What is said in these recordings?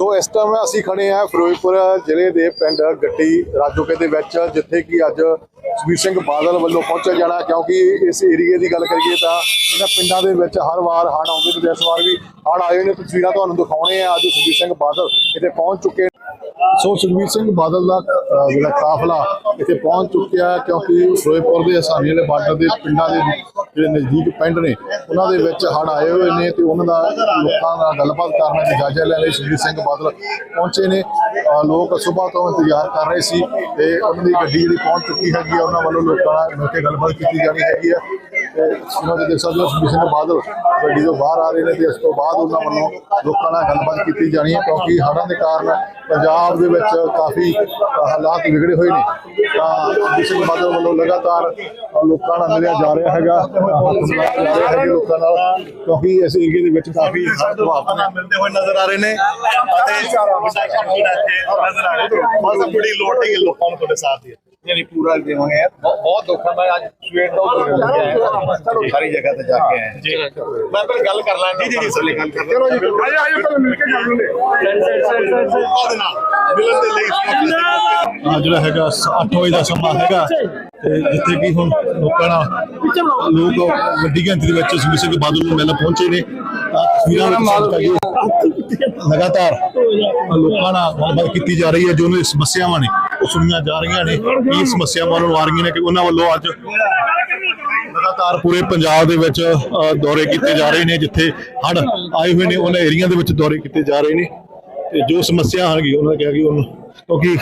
ਸੋ ਇਸ ਟਾਈਮ ਅਸੀਂ ਖੜੇ ਆ ਫਿਰੋਜ਼ਪੁਰ ਜ਼ਿਲ੍ਹੇ ਦੇ ਪਿੰਡ ਗੱਟੀ ਰਾਜੋਕੇ ਦੇ ਵਿੱਚ, ਜਿੱਥੇ ਕਿ ਅੱਜ ਸੁਖਬੀਰ ਸਿੰਘ ਬਾਦਲ ਵੱਲੋਂ ਪਹੁੰਚਿਆ ਜਾਣਾ ਕਿਉਂਕਿ ਇਸ ਏਰੀਏ ਦੀ ਗੱਲ ਕਰੀਏ ਤਾਂ ਇਹਨਾਂ ਪਿੰਡਾਂ ਦੇ ਵਿੱਚ ਹਰ ਵਾਰ ਹੜ੍ਹ ਆਉਂਦੇ ਨੇ ਇਸ ਵਾਰ ਵੀ ਹੜ੍ਹ ਆਏ ਨੇ। ਤਸਵੀਰਾਂ ਤੁਹਾਨੂੰ ਦਿਖਾਉਣੇ ਆ। ਅੱਜ ਸੁਖਬੀਰ ਸਿੰਘ ਬਾਦਲ ਇੱਥੇ ਪਹੁੰਚ ਚੁੱਕੇ ਸੋ ਸੁਖਬੀਰ ਸਿੰਘ ਬਾਦਲ ਦਾ ਜਿਹੜਾ ਕਾਫਲਾ ਇੱਥੇ ਪਹੁੰਚ ਚੁੱਕਿਆ ਕਿਉਂਕਿ ਫਿਰੋਜ਼ਪੁਰ ਦੇ ਹਸਾਨੀ ਜਿਹੜੇ ਬਾਰਡਰ ਦੇ ਪਿੰਡਾਂ ਦੇ ਜਿਹੜੇ ਨਜ਼ਦੀਕ ਪਿੰਡ ਨੇ, ਉਹਨਾਂ ਦੇ ਵਿੱਚ ਹੜ੍ਹ ਆਏ ਹੋਏ ਨੇ ਤੇ ਉਹਨਾਂ ਦਾ ਲੋਕਾਂ ਨਾਲ ਗੱਲਬਾਤ ਕਰਨ ਦਾ ਜਾਇਜ਼ਾ ਲੈਣ ਲਈ ਸੁਖਬੀਰ ਸਿੰਘ ਬਾਦਲ ਪਹੁੰਚੇ ਨੇ। ਲੋਕ ਸਵੇਰ ਤੋਂ ਇੰਤਜ਼ਾਰ ਕਰ ਰਹੇ ਸੀ ਤੇ ਉਹਨਾਂ ਦੀ ਗੱਡੀ ਜਿਹੜੀ ਪਹੁੰਚ ਚੁੱਕੀ ਹੈਗੀ ਆ ਉਹਨਾਂ ਵੱਲੋਂ ਲੋਕਾਂ ਨਾਲ ਮਿਲ ਕੇ ਗੱਲਬਾਤ ਕੀਤੀ ਜਾਣੀ ਹੈਗੀ ਆ ਉਹਨਾਂ ਦੇ ਦੇਖ ਸਕਦੇ ਹੋ ਸੁਖਬੀਰ ਬਾਦਲ ਗੱਡੀ ਤੋਂ ਬਾਹਰ ਆ ਰਹੇ ਨੇ ਤੇ ਇਸ ਤੋਂ ਬਾਅਦ ਉਹਨਾਂ ਵੱਲੋਂ ਲੋਕਾਂ ਨਾਲ ਗੱਲਬਾਤ ਕੀਤੀ ਜਾਣੀ ਹੈ ਕਿਉਂਕਿ ਹੜ੍ਹਾਂ ਦੇ ਕਾਰਨ ਪੰਜਾਬ ਦੇ ਵਿੱਚ ਕਾਫੀ ਹਾਲਾਤ ਵਿਗੜੇ ਹੋਏ ਨੇ। ਤਾਂ ਸੁਖਬੀਰ ਬਾਦਲ ਵੱਲੋਂ ਲਗਾਤਾਰ ਲੋਕਾਂ ਨਾਲ ਮਿਲਿਆ ਜਾ ਰਿਹਾ ਹੈਗਾ। ਹੈਗੇ ਲੋਕਾਂ ਨਾਲ ਕਿਉਂਕਿ ਇਸ ਏਰੀਏ ਦੇ ਵਿੱਚ ਕਾਫੀ ਨੇ ਮਿਲਦੇ ਹੋਏ ਨਜ਼ਰ ਆ ਰਹੇ ਨੇ। ਅਤੇ ਨਜ਼ਰ ਆ ਰਿਹਾ ਬਸ ਬੜੀ ਲੋੜ ਹੈ ਲੋਕਾਂ ਨੂੰ ਤੁਹਾਡੇ ਸਾਥ ਦੀ। ਯਾਨੀ ਪੂਰਾ ਦੇਵਾਂਗੇ ਬਹੁਤ ਬਹੁਤ ਦੁੱਖਾਂ ਦਾ ਅੱਜ ਸਵੇਰ ਤੋਂ ਆਏ ਹਾਂ। ਸਾਰੀ ਜਗ੍ਹਾ ਤੇ ਜਾ ਕੇ ਆਏ ਹਾਂ। ਜੀ। ਮੈਂ ਪਹਿਲਾਂ ਗੱਲ ਕਰ ਲਾਂ ਜੀ ਜੀ ਜੀ ਸਰ ਗੱਲ ਕਰਦੇ ਚਲੋ ਜੀ ਆਜੋ ਆਜੋ ਪਹਿਲਾਂ ਮਿਲ ਕੇ ਗੱਲ ਹੁੰਦੇ ਉਹਦੇ ਨਾਲ ਮਿਲਣ ਦੇ ਲਈ ਆ ਜਿਹੜਾ ਹੈਗਾ 8 ਵਜੇ ਦਾ ਸਮਾਂ ਹੈਗਾ ਤੇ ਜਿੱਥੇ ਕਿ ਹੁਣ ਲੋਕਾਂ ਨਾਲ ਲੋਕ ਵੱਡੀ ਗਿਣਤੀ ਦੇ ਵਿੱਚ ਸੁਖਬੀਰ ਸਿੰਘ ਬਾਦਲ ਨੂੰ ਮਿਲਣ ਪਹੁੰਚੇ ਨੇ ਤਾਂ ਤਸਵੀਰਾਂ ਵਿੱਚ ਲਗਾਤਾਰ ਲੋਕਾਂ ਨਾਲ ਗੱਲਬਾਤ ਕੀਤੀ ਜਾ ਰਹੀ ਹੈ ਜੋ ਉਹਨਾਂ ਦੀ ਸਮੱਸਿਆਵਾਂ ਨੇ। ਉਹ ਸੁਣੀਆਂ ਜਾ ਰਹੀਆਂ ਨੇ, ਕੀ ਸਮੱਸਿਆਵਾਂ ਨੂੰ ਆ ਰਹੀਆਂ ਨੇ ਕਿ ਉਹਨਾਂ ਵੱਲੋਂ ਅੱਜ ਲਗਾਤਾਰ ਪੂਰੇ ਪੰਜਾਬ ਦੇ ਵਿੱਚ ਦੌਰੇ ਕੀਤੇ ਜਾ ਰਹੇ ਨੇ, ਜਿੱਥੇ ਹੜ ਆਏ ਹੋਏ ਨੇ, ਉਹਨਾਂ ਏਰੀਆ ਦੇ ਵਿੱਚ ਦੌਰੇ ਕੀਤੇ ਜਾ ਰਹੇ ਨੇ। ਤੇ ਜੋ ਸਮੱਸਿਆ ਆਣਗੀ ਉਹਨਾਂ ਨੇ ਕਿਹਾ ਕਿ ਉਹਨੂੰ, ਕਿਉਂਕਿ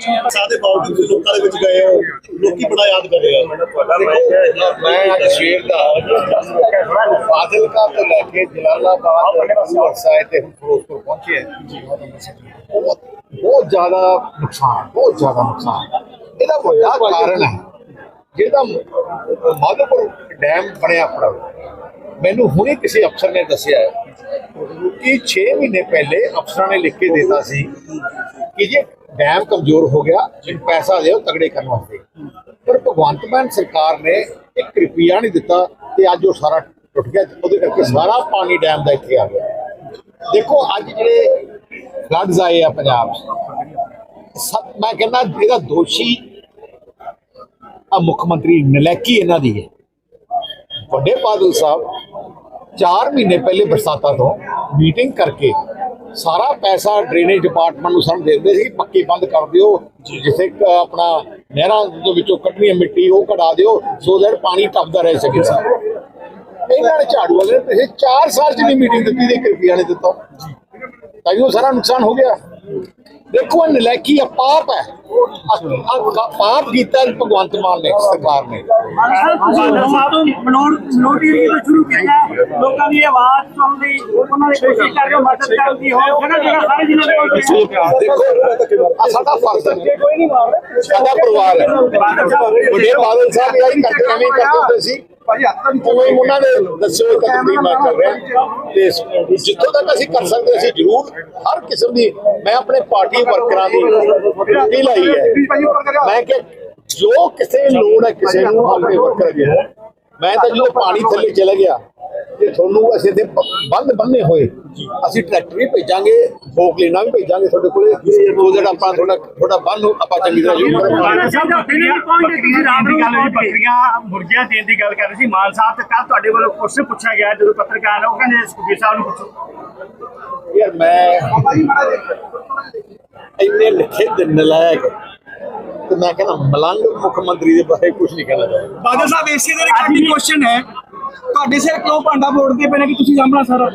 ਸਾਡੇ ਬਾਵਜੂਦ ਤੁਸੀਂ ਲੋਕਾਂ ਦੇ ਵਿੱਚ ਗਏ ਹੋ ਲੋਕੀ ਬੜਾ ਯਾਦ ਕਰ ਰਹੇ ਆ। ਮੈਂ ਅੱਜ ਸਵੇਰ ਦਾ। ਫਾਜ਼ਿਲਕਾ ਤੋਂ ਲੈ ਕੇ ਜਲਾਲਾਬਾਦ ਵਰਸਾਏ ਤੇ ਫਿਰੋਜ਼ਪੁਰ ਪਹੁੰਚੇ ਬਹੁਤ ਜ਼ਿਆਦਾ ਨੁਕਸਾਨ ਬਹੁਤ ਜ਼ਿਆਦਾ ਨੁਕਸਾਨ। ਇਹਦਾ ਵੱਡਾ ਕਾਰਨ ਹੈ ਜਿਹਦਾ ਮਾਧੋਪੁਰ ਡੈਮ ਬਣਿਆ ਆਪਣਾ ਮੈਨੂੰ ਹੁਣੇ ਕਿਸੇ ਅਫਸਰ ਨੇ ਦੱਸਿਆ ਹੈ 6 ਮਹੀਨੇ ਪਹਿਲੇ ਅਫਸਰਾਂ ਨੇ ਲਿਖ ਕੇ ਦਿੱਤਾ ਸੀ ਕਿ ਜੇ ਡੈਮ ਕਮਜ਼ੋਰ ਹੋ ਗਿਆ ਇਹਨੂੰ ਪੈਸਾ ਦਿਓ, ਤਗੜੇ ਕਰਨ ਵਾਸਤੇ। ਪਰ ਭਗਵੰਤ ਮਾਨ ਸਰਕਾਰ ਨੇ ਇੱਕ ਰੁਪਿਆ ਨਹੀਂ ਦਿੱਤਾ ਤੇ ਅੱਜ ਉਹ ਸਾਰਾ ਟੁੱਟ ਗਿਆ, ਉਹਦੇ ਕਰਕੇ ਸਾਰਾ ਪਾਣੀ ਡੈਮ ਦਾ ਇੱਥੇ ਆ ਗਿਆ। ਦੇਖੋ, ਅੱਜ ਜਿਹੜੇ ਫਲੱਡਸ ਆਏ ਆ ਪੰਜਾਬ ਸਭ ਮੈਂ ਕਹਿੰਦਾ ਇਹਦਾ ਦੋਸ਼ੀ ਆ ਮੁੱਖ ਮੰਤਰੀ ਨਲੈਕੀ ਇਹਨਾਂ ਦੀ ਹੈ। ਵੱਡੇ ਬਾਦਲ ਸਾਹਿਬ 4 ਮਹੀਨੇ ਪਹਿਲੇ ਬਰਸਾਤਾਂ ਤੋਂ ਮੀਟਿੰਗ ਕਰਕੇ ਸਾਰਾ ਪੈਸਾ ਡਰੇਨੇਜ ਡਿਪਾਰਟਮੈਂਟ ਨੂੰ ਸਾਨੂੰ ਦੇ ਸੀ ਕਿ ਪੱਕੀ ਬੰਦ ਕਰ ਦਿਓ, ਜਿੱਥੇ ਆਪਣਾ ਨਹਿਰਾਂ ਦੇ ਵਿੱਚੋਂ ਕੱਢਣੀ ਹੈ ਮਿੱਟੀ ਉਹ ਕਢਾ ਦਿਓ ਸੋ ਦੈਟ ਪਾਣੀ ਟੱਪਦਾ ਰਹਿ ਸਕੇ ਸਰ। ਇਹਨਾਂ ਨੇ ਝਾੜੂ ਵਾਲੇ ਨੇ ਪਿਛਲੇ 4 ਸਾਲ ਚ ਨਹੀਂ ਮੀਟਿੰਗ ਦਿੱਤੀ ਤੇ 1 ਰੁਪਿਆ ਨੇ ਦਿੱਤਾ। ਤਾਂ ਉਹ ਸਾਰਾ ਨੁਕਸਾਨ ਹੋ ਗਿਆ। ਦੇਖੋ ਇਹ ਨਲਾਇਕੀ ਆ ਪਾਪ ਹੈ। ਪਾਪ ਕੀਤਾ ਭਗਵੰਤ ਮਾਨ ਨੇ ਸਰਕਾਰ ਨੇ। ਮਨੋਟੀ ਤੋਂ ਸ਼ੁਰੂ ਕੀਤਾ ਲੋਕਾਂ ਦੀ ਆਵਾਜ਼ ਸੁਣਨ ਦੀ ਉਹਨਾਂ ਦੀ ਕੋਸ਼ਿਸ਼ ਕਰ ਰਹੇ ਹੋ ਮਦਦ ਕਰਨ ਦੀ ਹੋ ਜਗ੍ਹਾ ਜਗ੍ਹਾ ਸਾਰੇ ਜ਼ਿਲ੍ਹੇ ਦੇ ਕੋਲ ਦੇਖੋ ਆ ਸਾਡਾ ਫਰਜ਼ ਹੈ। ਕੋਈ ਨਹੀਂ ਮਾਰ ਰਿਹਾ ਸਾਡਾ ਪਰਿਵਾਰ ਹੈ। ਵੱਡੇ ਬਾਦਲ ਸਾਹਿਬ ਇਹ ਕਰਦੇ ਐਵੇਂ ਕਰਦੇ ਹੁੰਦੇ ਸੀ। ਉਵੇਂ ਉਹਨਾਂ ਨੇ ਦੱਸਿਓ ਇੱਕ ਤਕਰੀਰ ਮੈਂ ਕਰ ਰਿਹਾ। ਤੇ ਜਿੱਥੋਂ ਤੱਕ ਅਸੀਂ ਕਰ ਸਕਦੇ ਅਸੀਂ ਜ਼ਰੂਰ ਹਰ ਕਿਸਮ ਦੀ ਮੈਂ ਆਪਣੇ ਪਾਰਟੀ ਵਰਕਰਾਂ ਦੀ ਡਿਊਟੀ ਲਾਈ ਹੈ। ਮੈਂ ਕਿ ਜੋ ਕਿਸੇ ਲੋੜ ਹੈ, ਕਿਸੇ ਨੂੰ ਆਪਣੇ ਵਰਕਰ ਦੀ। ਮੈਂ ਤਾਂ ਜਦੋਂ ਪਾਣੀ ਥੱਲੇ ਚਲਾ ਗਿਆ ਤੇ ਤੁਹਾਨੂੰ ਅਸੀਂ ਤੇ ਬੰਦ ਬੰਨੇ ਹੋਏ। ਅਸੀਂ ਟਰੈਕਟਰ ਵੀ ਭੇਜਾਂਗੇ ਫੋਕ ਲੈਣਾ ਵੀ ਭੇਜਾਂਗੇ ਤੁਹਾਡੇ ਕੋਲੇ। ਉਹ ਜਿਹੜਾ ਆਪਾਂ ਤੁਹਾਡਾ ਤੁਹਾਡਾ ਬੰਨ ਆਪਾਂ ਚੰਗੀ ਤਰ੍ਹਾਂ ਯੂਜ਼ ਕਰਾਂਗੇ। ਸਾਹਿਬ ਦਿਨ ਨਹੀਂ ਪਹੁੰਚੇ ਤੁਸੀਂ ਰਾਤ ਨੂੰ ਗੱਲ ਬੱਕਰੀਆਂ ਮੁਰਗੀਆਂ ਦੇਣ ਦੀ ਗੱਲ ਕਰ ਰਹੇ ਸੀ। ਮਾਨ ਸਾਹਿਬ ਤੇ ਕੱਲ ਤੁਹਾਡੇ ਵੱਲੋਂ ਕੁਐਸਚਨ ਪੁੱਛਿਆ ਗਿਆ ਜਦੋਂ ਪੱਤਰਕਾਰ ਉਹ ਕਹਿੰਦੇ ਸੁਖਬੀਰ ਸਾਹਿਬ ਨੂੰ ਪੁੱਛੋ। ਯਾਰ ਮੈਂ ਇੰਨੇ ਲਿਖੇ ਦੇ ਨਲਾਇਕ ਤੇ ਮੈਂ ਕਹਿੰਦਾ ਮਲੰਗ ਮੁੱਖ ਮੰਤਰੀ ਦੇ ਬਾਰੇ ਕੁਝ ਨਹੀਂ ਕਹਿਣਾ ਚਾਹੁੰਦਾ। ਬਾਦਲ ਸਾਹਿਬ ਇਸੇ ਦੇ ਰਿਗਾਰਡਿੰਗ ਕੁਐਸਚਨ ਹੈ। ਤੁਹਾਡੇ ਸਿਰ ਕਿਉਂ ਭਾਂਡਾ ਫੋੜਦੇ ਪਏ ਨੇ ਕਿ ਤੁਸੀਂ ਸਾਹਮਣਾ ਸਾਰਾ?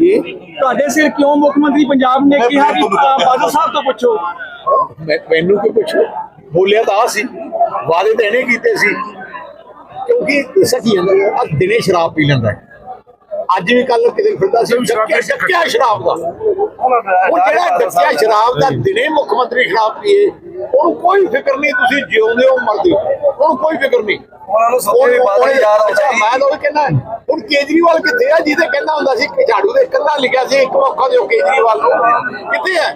ਇਹ ਤੁਹਾਡੇ ਸਿਰ ਕਿਉਂ ਮੁੱਖ ਮੰਤਰੀ ਪੰਜਾਬ ਨੇ ਕਿਹਾ ਕਿ ਬਾਦਲ ਸਾਹਿਬ ਤੋਂ ਪੁੱਛੋ? ਮੈਂ- ਮੈਨੂੰ ਕੀ ਪੁੱਛੋ? ਬੋਲਿਆ ਤਾਂ ਆ ਸੀ। ਵਾਅਦੇ ਤਾਂ ਇਹਨੇ ਕੀਤੇ ਸੀ। ਕਿਉਂਕਿ ਸਕੀ ਆ ਦਿਨੇ ਸ਼ਰਾਬ ਪੀ ਲੈਂਦਾ ਹੈ। ਅੱਜ ਵੀ ਕੱਲ ਕਿਤੇ ਫਿਰਦਾ ਸੀ ਡੱਕਿਆ ਸ਼ਰਾਬ ਦਾ। ਉਹ ਜਿਹੜਾ ਡੱਕਿਆ ਸ਼ਰਾਬ ਦਾ ਦਿਨੇ ਮੁੱਖ ਮੰਤਰੀ ਸ਼ਰਾਬ ਪੀਏ ਉਹਨੂੰ ਕੋਈ ਫਿਕਰ ਨਹੀਂ ਤੁਸੀਂ ਜਿਉਂਦੇ ਹੋ ਮਰਦੇ ਹੋ ਉਹਨੂੰ ਕੋਈ ਫਿਕਰ ਨਹੀਂ। ਉਹਨਾਂ ਨੂੰ ਉਹਨੂੰ- ਬਾਦਲ ਉਹਨੇ- ਯਾਦ ਆਉਂਦਾ। ਮੈਂ ਤਾਂ ਉਹ ਕਹਿੰਦਾ ਹੁਣ ਕੇਜਰੀਵਾਲ ਕਿੱਥੇ ਆ? ਜਿਹਦੇ ਕਹਿੰਦਾ ਹੁੰਦਾ ਸੀ ਝਾੜੂ ਦੇ ਕੰਨਾਂ ਲਿਖਿਆ ਸੀ ਇੱਕ ਮੌਕਾ ਦਿਓ ਕੇਜਰੀਵਾਲ ਨੂੰ। ਕਿੱਥੇ ਹੈ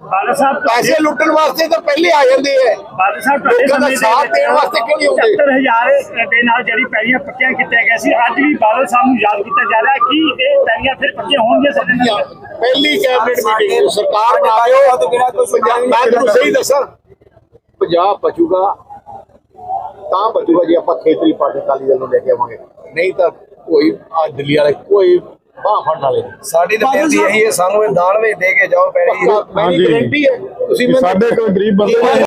ਬਾਦਲ ਸਾਹਿਬ ਪੈਸੇ ਲੁੱਟਣ ਵਾਸਤੇ ਤਾਂ ਪਹਿਲੇ ਆ ਜਾਂਦੇ ਐ ਬਾਦਲ ਸਾਹਿਬ ਤੁਹਾਡੇ ਸਮੇਂ ਦੇ ਸਾਥ ਦੇਣ ਵਾਸਤੇ ਕਿਉਂ ਨਹੀਂ ਆਉਂਦੇ? 75000 ਦੇ ਨਾਲ ਜਿਹੜੀ ਪੈੜੀਆਂ ਪੱਕੀਆਂ ਕੀਤੀਆਂ ਗਈਆਂ ਸੀ ਅੱਜ ਵੀ ਬਾਦਲ ਸਾਹਿਬ ਨੂੰ ਯਾਦ ਕੀਤਾ ਜਾ ਰਿਹਾ ਹੈ ਕਿ ਇਹ ਪੈੜੀਆਂ ਫਿਰ ਪੱਕੀਆਂ ਹੋਣਗੀਆਂ ਸਾਡੇ ਨਾਲ? ਪਹਿਲੀ ਕੈਬਨਿਟ ਮੀਟਿੰਗ ਨੂੰ ਸਰਕਾਰ ਬਣਾਇਓ ਪੰਜਾਬ ਮੈਂ ਤੁਹਾਨੂੰ ਸਹੀ ਦੱਸਾਂ ਪੰਜਾਬ ਬਚੂਗਾ ਤਾਂ ਬਚੂਗਾ ਜੇ ਆਪਾਂ ਖੇਤਰੀ ਪਾਰਟੀ ਅਕਾਲੀ ਦਲ ਨੂੰ ਲੈ ਕੇ ਆਵਾਂਗੇ। ਨਹੀਂ ਤਾਂ ਕੋਈ ਆ ਦਿੱਲੀ ਵਾਲੇ ਕੋਈ ਬਾਹ ਫੜਨ ਵਾਲੇ। ਸਾਡੀ ਤਾਂ ਬੇਨਤੀ ਇਹੀ ਹੈ ਸਾਨੂੰ ਇਹ ਦਾਨ ਵਿੱਚ ਦੇ ਕੇ ਜਾਓ ਪੈਰੀ ਪੱਕਾ ਮੇਰੀ ਹਾਂਜੀ। ਗਰੰਟੀ ਹੈ ਤੁਸੀਂ ਸਾਡੇ ਕੋਲ ਗਰੀਬ ਬੰਦੇ ਨੇ